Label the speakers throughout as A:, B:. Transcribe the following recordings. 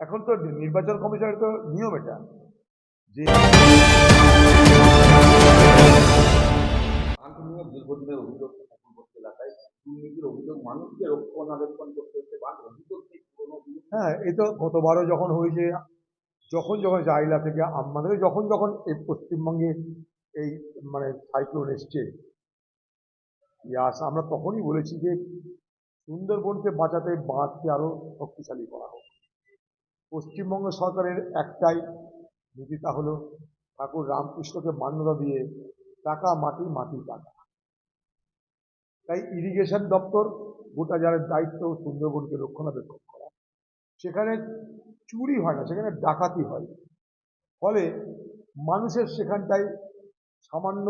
A: এখন তো নির্বাচন কমিশনের তো নিয়ম এটা যে
B: দীর্ঘদিনের অভিযোগ ঠাকুরপত্র এলাকায় দুর্নীতির অভিযোগ মানুষকে রক্ষণাবেক্ষণ করতে হচ্ছে বা অভিযোগ পুরোনো
A: হ্যাঁ এই তো গতবারও যখন হয়েছে যখন যখন জাইলা থেকে আমাদের যখন যখন এই পশ্চিমবঙ্গে এই মানে সাইক্লোন এসছে ইয়াস আমরা তখনই বলেছি যে সুন্দরবনকে বাঁচাতে বাঁধকে আরও শক্তিশালী করা হোক। পশ্চিমবঙ্গ সরকারের একটাই নীতি তা হলো ঠাকুর রামকৃষ্ণকে মান্যতা দিয়ে টাকা, মাটি মাটি টাকা তাই ইরিগেশন দপ্তর গোটা যারা দায়িত্ব সুন্দরবনকে রক্ষণাবেক্ষণ করা। সেখানে চুরি হয় না, সেখানে ডাকাতি হয়। ফলে মানুষের সেখানটায় সামান্য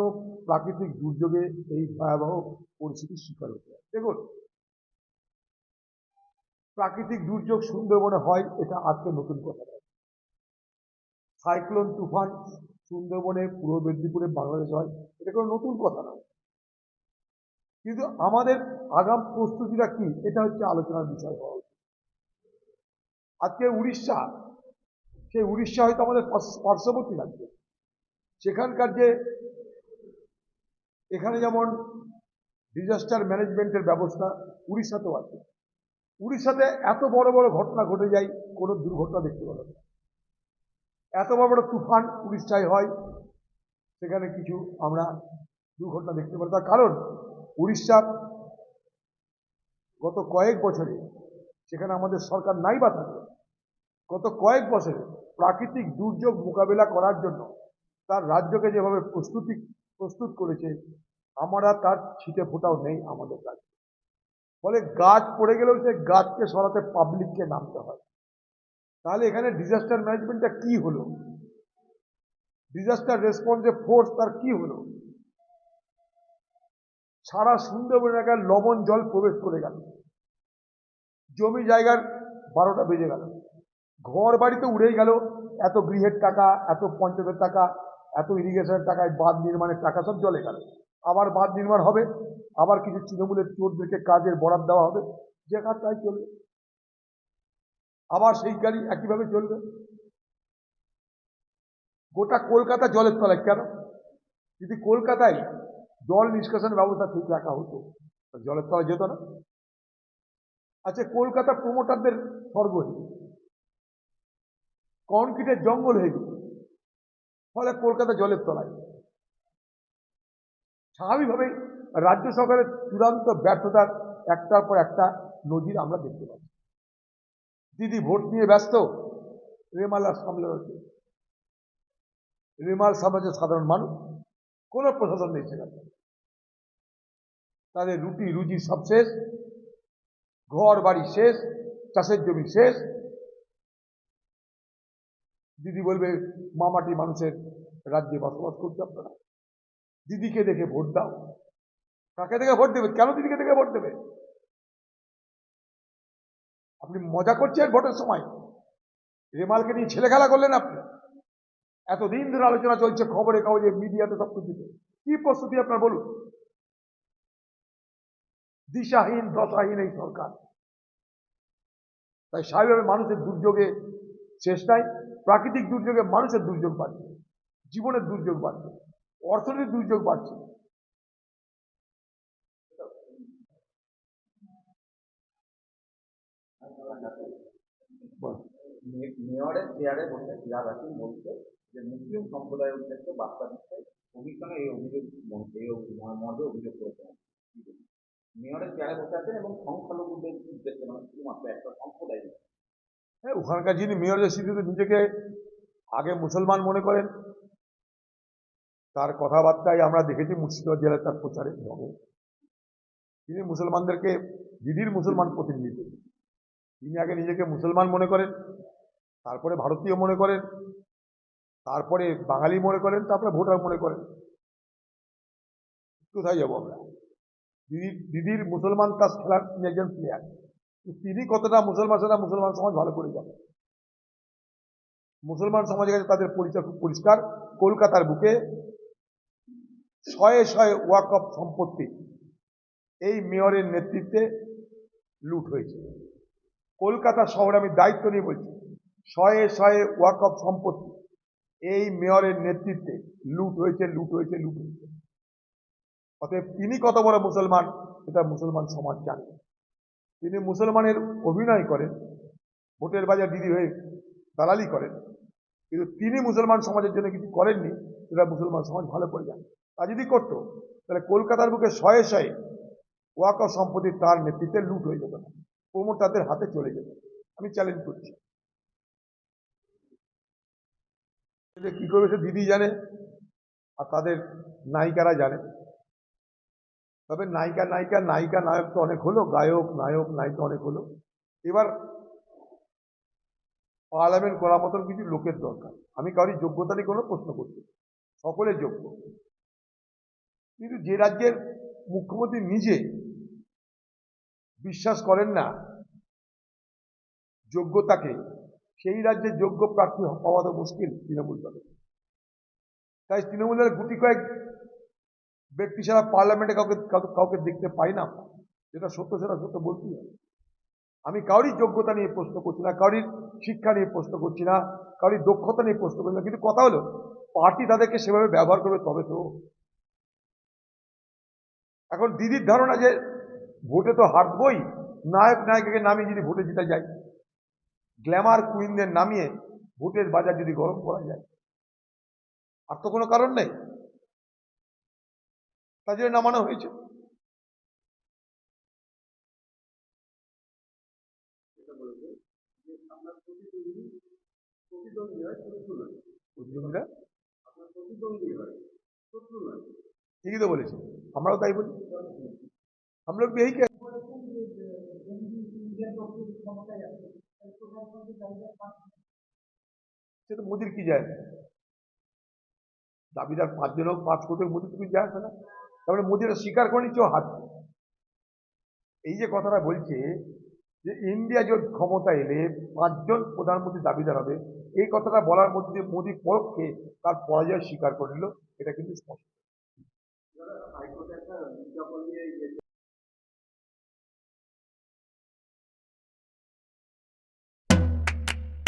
A: প্রাকৃতিক দুর্যোগে এই ভয়াবহ পরিস্থিতির শিকার হতে হয়। দেখুন, প্রাকৃতিক দুর্যোগ সুন্দরবনে হয় এটা আজকে নতুন কথা নয়। সাইক্লোন তুফান সুন্দরবনে, পূর্ব মেদিনীপুরে, বাংলাদেশ হয়, এটা কোনো নতুন কথা নয়। কিন্তু আমাদের আগাম প্রস্তুতিটা কি, এটা হচ্ছে আলোচনার বিষয় হওয়া উচিত। আজকে উড়িষ্যা, সেই উড়িষ্যা হয়তো আমাদের পার্শ্ববর্তী রাজ্য। সেখানকার যে এখানে যেমন ডিজাস্টার ম্যানেজমেন্টের ব্যবস্থা উড়িষ্যাতেও আছে। উড়িষ্যাতে এত বড় বড় ঘটনা ঘটে যায়, কোনো দুর্ঘটনা দেখতে পাবে না। এত বড় বড় তুফান উড়িষ্যায় হয়, সেখানে কিছু আমরা দুর্ঘটনা দেখতে পাই। তার কারণ উড়িষ্যা গত কয়েক বছরে সেখানে আমাদের সরকার নাই বা থাকে গত কয়েক বছরে প্রাকৃতিক দুর্যোগ মোকাবিলা করার জন্য তার রাজ্যকে যেভাবে প্রস্তুতি প্রস্তুত করেছে, আমরা তার ছিটে ফোটাও নেই আমাদের কাছে। ফলে গাছ পড়ে গেলেও সে গাছকে সরাতে পাবলিককে নামতে হয়। তাহলে এখানে ডিজাস্টার ম্যানেজমেন্টটা কি হলো? ডিজাস্টার রেসপন্সে ফোর্স তার কি হলো? সারা সুন্দরবন এলাকায় লবণ জল প্রবেশ করে গেল। জমি জায়গার বারোটা বেজে গেল। ঘর বাড়িতে উড়েই গেল। এত গৃহের টাকা, এত পঞ্চায়েতের টাকা এত ইরিগেশনের টাকায় বাঁধ নির্মাণের টাকা সব জলে গেল। আবার বাঁধ নির্মাণ হবে, আবার কিছু তৃণমূলের চোরদেরকে কাজের বরাদ দেওয়া হবে, যে কাজ তাই চলবে। আবার সেই গাড়ি একইভাবে চলবে। গোটা কলকাতা জলের তলায় কেন? যদি কলকাতায় জল নিষ্কাশন ব্যবস্থা ঠিক রাখা হতো জলের তলায় যেত না। আচ্ছা কলকাতা প্রমোটারদের স্বর্গ হয়ে। কনক্রিটের জঙ্গল হয়ে গেছে ফলে কলকাতা জলের তলায়। স্বাভাবিকভাবেই রাজ্য সরকারের চূড়ান্ত ব্যর্থতার একটার পর একটা নজির আমরা দেখতে পাচ্ছি। দিদি ভোট নিয়ে ব্যস্ত, রেমালা সামলে রয়েছে রেমাল সামলাচ্ছে সাধারণ মানুষ, কোনো প্রশাসন নেই সেখানে। তাদের রুটি রুজি সব শেষ ঘর বাড়ি শেষ, চাষের জমি শেষ দিদি বলবে, মামাটি মানুষের রাজ্যে বসবাস করতে আপনারা। দিদিকে দেখে ভোট দাও। কাকে দেখে ভোট দেবে? কেন দিদিকে দেখে ভোট দেবে? আপনি মজা করছেন ভোটের সময়। রেমালকে নিয়ে ছেলে খেলা করলেন আপনি। এতদিন ধরে আলোচনা চলছে, খবরে কাগজে, মিডিয়াতে সব কিছুতে। কি প্রস্তুতি আপনার বলুন? দিশাহীন, দশাহীন এই সরকার। তাই স্বাভাবিকভাবে মানুষের দুর্যোগে শেষ প্রাকৃতিক দুর্যোগে মানুষের দুর্যোগ বাড়ছে জীবনের দুর্যোগ বাড়ছে অর্থনৈতিক দুর্যোগ বাড়ছে।
B: মেয়রের চেয়ারে বসে ফিরাদ হাসিম বলছে যে মুসলিম সম্প্রদায়ের উদ্দেশ্যে বার্তা দিচ্ছে কমিশনে এই অভিযোগ এই মর্মে অভিযোগ করেছেন মেয়রের চেয়ারে বসে আছেন এবং সংখ্যালঘুদের উদ্দেশ্যে মানে শুধুমাত্র একটা সম্প্রদায়।
A: হ্যাঁ ওখানকার যিনি মেয়রের স্মৃতিতে নিজেকে আগে মুসলমান মনে করেন। তার কথাবার্তায় আমরা দেখেছি মুর্শিদাবাদ জেলায় তার প্রচারে ঢঙে। তিনি মুসলমানদেরকে, দিদির মুসলমান প্রতিনিধি। তিনি আগে নিজেকে মুসলমান মনে করেন, তারপরে ভারতীয় মনে করেন, তারপরে বাঙালি মনে করেন, তারপরে ভোটার মনে করেন। কোথায় যাব আমরা? দিদি, দিদির মুসলমান তার খেলার একজন প্লেয়ার তিনি কতটা মুসলমান, সেটা মুসলমান সমাজ ভালো করে জানে। মুসলমান সমাজের কাছে তাদের পরিচয় খুব পরিষ্কার। কলকাতার বুকে শয়ে শয়ে ওয়াকফ সম্পত্তি, এই মেয়রের নেতৃত্বে লুট হয়েছে। কলকাতা শহরে আমি দায়িত্ব নিয়ে বলছি, শয়ে শয়ে ওয়াকফ সম্পত্তি, এই মেয়রের নেতৃত্বে লুট হয়েছে লুট হয়েছে লুট হয়েছে। অতএব তিনি কত বড় মুসলমান এটা মুসলমান সমাজ জানে। তিনি মুসলমানের অভিনয় করেন, ভোটের বাজার দিদি হয়ে দালালি করেন, কিন্তু তিনি মুসলমান সমাজের জন্য কিছু করেননি, সেটা মুসলমান সমাজ ভালো করে যান তা যদি করতো, তাহলে কলকাতার বুকে শয়ে শয়ে ওয়াকফ সম্পত্তি তার নেতৃত্বে লুট হয়ে যেত না প্রমোটারদের হাতে চলে যেত। আমি চ্যালেঞ্জ করছি। কি করবে সে দিদি জানে, আর তাদের নায়িকারা জানে। তবে নায়িকা নায়িকা নায়িকা, নায়ক তো অনেক হলো, গায়ক, নায়ক, নায়িকা অনেক হলো। এবার পার্লামেন্ট করার মতন কিছু লোকের দরকার। আমি কারোর যোগ্যতা নিয়ে কোনো প্রশ্ন করছি। সকলে যোগ্য। কিন্তু যে রাজ্যের মুখ্যমন্ত্রী নিজে বিশ্বাস করেন না যোগ্যতাকে, সেই রাজ্যের যোগ্য প্রার্থী পাওয়া তো মুশকিল তৃণমূল দলে। তাই তৃণমূলের গুটি কয়েক ব্যক্তি ছাড়া পার্লামেন্টে কাউকে, কাউকে- দেখতে পাই না। যেটা সত্য, সেটা সত্য বলতেই হবে আমি কারোর যোগ্যতা নিয়ে প্রশ্ন করছি না কারোর শিক্ষা নিয়ে প্রশ্ন করছি না কারোর দক্ষতা নিয়ে প্রশ্ন করছি না। কিন্তু কথা হলো, পার্টি তাদেরকে সেভাবে ব্যবহার করবে তবে তো। এখন দিদির ধারণা যে ভোটে তো হারবই নায়ক নায়িকাকে নামিয়ে যদি ভোটে জিতে যায়, গ্ল্যামার কুইনদের নামিয়ে ভোটের বাজার যদি গরম করা যায়। আর তো কোনো কারণ নেই। তার জন্য নামানো হয়েছে। ঠিকই তো বলেছি। আমরাও তাই বলি। আমরা এই সে তো মোদির কি যায়? দাবিদার পাঁচজন হোক পাঁচ কোটি মোদির তুমি যায় না তারপরে মোদিরা স্বীকার করে নিচ্ছে হাত এই যে কথাটা বলছে যে ইন্ডিয়া জোট ক্ষমতা এলে পাঁচজন প্রধানমন্ত্রী দাবিদার হবে, এই কথাটা বলার মধ্যে মোদী পরোক্ষে তার পরাজয় স্বীকার করে নিল, এটা কিন্তু স্পষ্ট।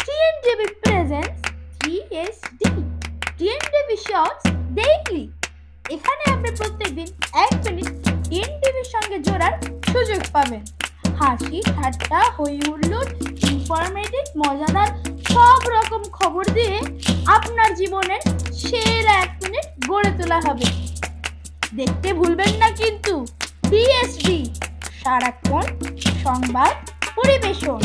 C: TNTV presents 3SD TNTV Shorts Daily এখানে আপনি প্রত্যেকদিন এক মিনিট TNTVর সঙ্গে জোড়ার সুযোগ পাবেন। হাসি, ঠাট্টা হই হুল্লোড় ইনফরমেটিভ মজাদার, সব রকম খবর দিয়ে আপনার জীবনের সেরা এক মিনিট গড়ে তোলা হবে। দেখতে ভুলবেন না কিন্তু টিএসডি সারাক্ষণ সংবাদ পরিবেশন।